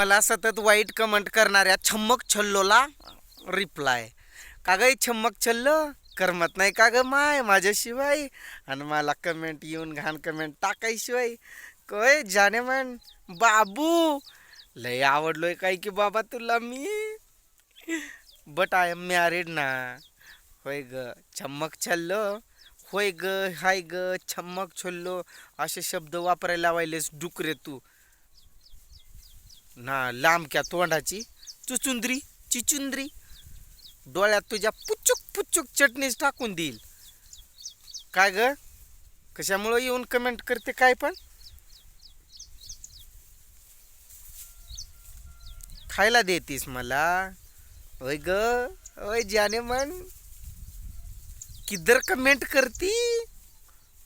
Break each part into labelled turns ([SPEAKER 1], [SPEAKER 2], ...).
[SPEAKER 1] मला सतत वाईट कमेंट करणाऱ्या छम्मक छल्लोला रिप्लाय का ग छम्मक छल्लो? करमत नाही का ग माय माझ्याशिवाय. आणि मला कमेंट येऊन घाण कमेंट टाकायशिवाय. काय जाने म्हण बाबू! लय आवडलोय काय की बाबा तुला मी? बट आय एम मॅरिड ना. होय ग छम्मक छल्लो? होय ग हाय ग छम्मक छल्लो? असे शब्द वापरायला लावायलेस डुकरे तू. ना लांबक्या तोंडाची चुचुंद्री चिचुंद्री. डोळ्यात तुझ्या पुचूक पुचूक चटणीच टाकून देईल. काय ग? कशामुळं येऊन कमेंट करते काय पण? खायला देतीस मला? ओय ग? ओय जाने मन? किधर कमेंट करती?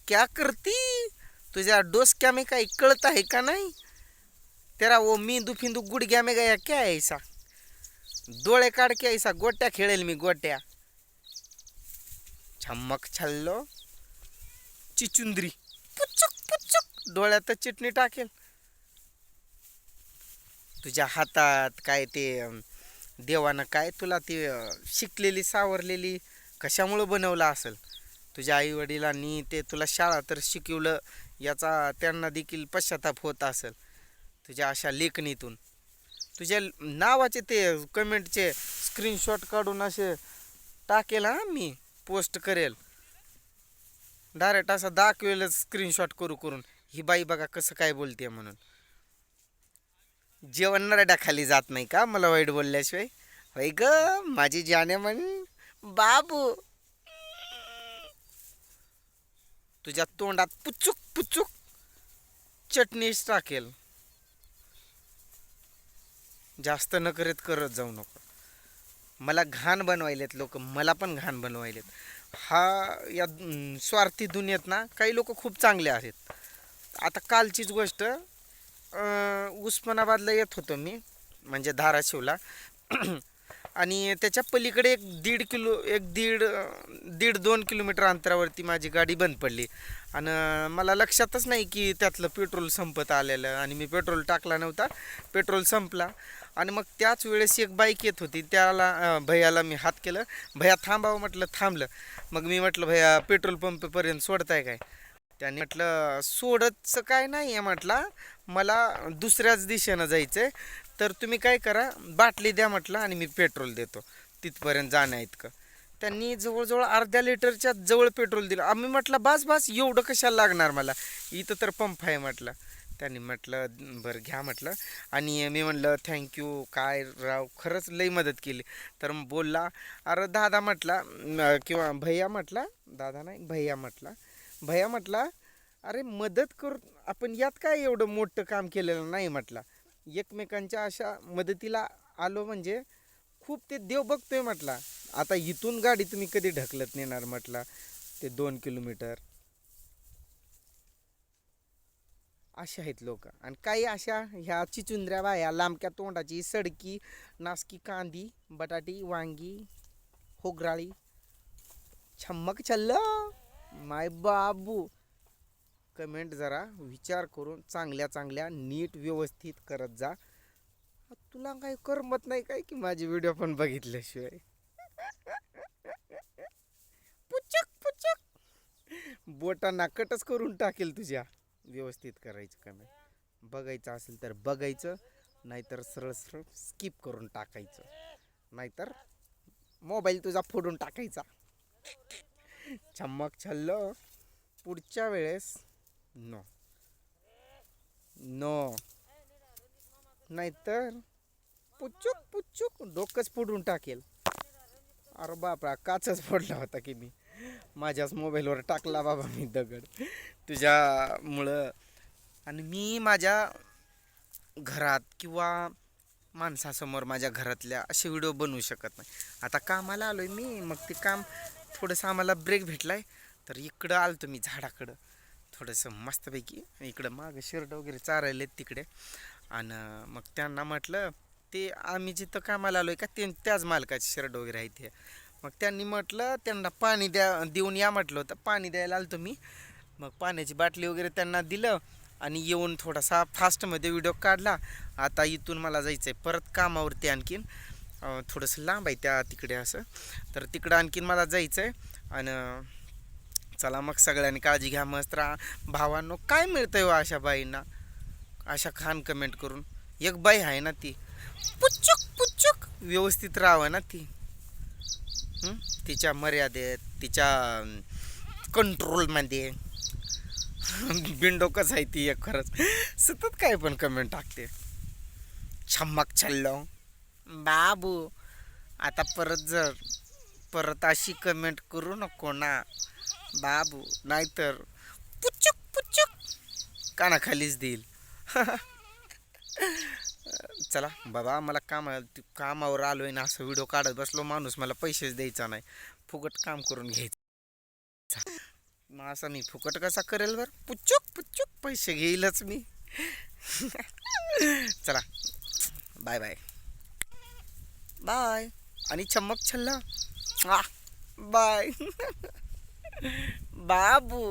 [SPEAKER 1] क्या करती? तुझ्या डोसक्या मी काही कळत आहे का नाही? तेरा वो मेंदू फिंदू गुडघ्या में गया क्या है ऐसा? डोळे काढ के ऐसा गोट्या खेळेल मी गोट्या. छम्मक छल्लो. चिचुंद्री. पुचुक पुचुक. डोळ्यात चिटणी टाकेल. तुझ्या हातात काय ते देवानं काय तुला ती शिकलेली सावरलेली कशामुळं बनवलं असेल? तुझ्या आई वडिलांनी ते तुला शाळा तर शिकवलं याचा त्यांना देखील पश्चाताप होत असेल. तुझ्या अशा लेखणीतून. तुझ्या नावाचे ते कमेंटचे स्क्रीनशॉट काढून असे टाकेल हा मी पोस्ट करेल. डायरेक्ट असं दाखवेल स्क्रीनशॉट करू करून. ही बाई बघा कसं काय बोलते म्हणून. जेवण नरड्या खाली जात नाही का? मला वाईट बोलल्याशिवाय. होय ग माझी जाने म्हण बाबू. तुझ्या तोंडात पुचुक पुचुक चटणीच टाकेल. जास्त न करत करत जाऊ नको. मला घाण बनवायलेत लोक मला पण घाण बनवायलेत. हा या स्वार्थी दुनियेत ना काही लोक खूप चांगले आहेत. आता कालचीच गोष्ट उस्मानाबादला येत होतो मी म्हणजे धाराशिवला. आणि त्याच्या पलीकडे एक दीड किलो एक दीड दीड दोन किलोमीटर अंतरावरती माझी गाडी बंद पडली. आणि मला लक्षातच नाही की त्यातलं पेट्रोल संपत आलेलं आणि मी पेट्रोल टाकला नव्हता. पेट्रोल संपला. आणि मग त्याच वेळेस एक बाईक येत होती. त्याला भैयाला मी हात केलं. भैया थांबावं म्हटलं थांबलं. मग मी म्हटलं भैया पेट्रोल पंपपर्यंत सोडताय काय? त्याने म्हटलं सोडतचं काय नाही आहे म्हटलं. मला दुसऱ्याच दिशेनं जायचं आहे तर तुम्ही काय करा बाटली द्या म्हटलं आणि मी पेट्रोल देतो. तिथपर्यंत जाण्या इतकं. त्यांनी जवळजवळ अर्ध्या लिटरच्या जवळ पेट्रोल दिलं. आम्ही म्हटलं बास बास एवढं कशाला लागणार मला? इथं तर पंप आहे म्हटलं. त्यांनी म्हटलं बरं घ्या म्हटलं. आणि मी म्हटलं थँक्यू काय राव खरंच लई मदत केली. तर मग बोलला अरे दादा म्हटला किंवा भैया म्हटला दादा नाही भैया म्हटला. भैया म्हटला अरे मदत करू आपण यात काय एवढं मोठं काम केलेलं नाही म्हटला. एकमेकांच्या अशा मदतीला आलो म्हणजे खूप ते देव बघतोय म्हटला. आता इथून गाडी तुम्ही कधी ढकलत नेणार म्हटला. ते दोन किलोमीटर. असे आहेत लोक. आणि काही अशा ह्या चिचुंद्र्या बाया लांबक्या तोंडाची सडकी नासकी कांदी बटाटी वांगी होगराळी छम्मक छल्ल. माय बाबू. कमेंट जरा विचार करून चांगल्या चांगल्या नीट व्यवस्थित करत जा. तुला काही करमत नाही काय की माझे व्हिडिओ पण बघितल्याशिवाय? पुचक पुचक. बोटांना कटच करून टाकेल तुझ्या. व्यवस्थित करायचं कमेंट बघायचं असेल तर बघायचं नाहीतर सरळ सरळ स्किप करून टाकायचं. नाहीतर मोबाईल तुझा फोडून टाकायचा. चम्मक छल्ल. पुढच्या वेळेस नो नो नाहीतर पुच्चूक पुच्चूक डोकंच फोडून टाकेल. अरे बापरा काचच फोडला होता की मी. माझ्याच मोबाईलवर टाकला बाबा मी दगड. तुझ्यामुळं. आणि मी माझ्या घरात किंवा माणसासमोर माझ्या घरातल्या असे व्हिडिओ बनवू शकत नाही. आता कामाला आलो आहे मी मग ते काम थोडंसं आम्हाला ब्रेक भेटला आहे तर इकडं आलो तुम्ही झाडाकडं. थोडंसं मस्तपैकी इकडं मागं शिरडं वगैरे चारायले तिकडे. आणि मग त्यांना म्हटलं ते आम्ही जिथं कामाला आलो आहे का ते त्याच मालकाचे शर्ट वगैरे आहेत ते मग त्यांनी म्हटलं त्यांना पाणी द्या देऊन या म्हटलं होतं. पाणी द्यायला आलो मी. मग पाण्याची बाटली वगैरे त्यांना दिलं आणि येऊन थोडासा फास्टमध्ये व्हिडिओ काढला. आता इथून मला जायचं आहे परत कामावरती आणखीन. थोडंसं लांब आहे त्या तिकडे असं. तर तिकडं आणखीन मला जायचं आहे आणि चला मग सगळ्यांनी काळजी घ्या मस्त राहा. भावांनो काय मिळतंय हो अशा बाईंना? अशा खान कमेंट करून. एक बाई आहे ना ती. पुच्चुक पुच्चुक. व्यवस्थित राहावं ना ती. तिच्या मर्यादेत तिच्या कंट्रोलमध्ये बिंडोकच आहे ती एक खरंच. सतत काय पण कमेंट टाकते. छम्मक छल्लो. बाबू आता परत जर परत अशी कमेंट करू नको ना. बाबू नाहीतर पुच्चुक पुच्चुक कानाखालीच देईल. चला बाबा मला काम कामावर आलो आहे ना असं व्हिडिओ काढत बसलो. माणूस मला पैसेच द्यायचा नाही. फुकट काम करून घ्यायचं. मग असं मी फुकट कसा करेल बरं? पुच्चुक पुच्चुक पैसे घेईलच मी. चला बाय बाय बाय आणि चम्मक छल्ला. बाय बाबू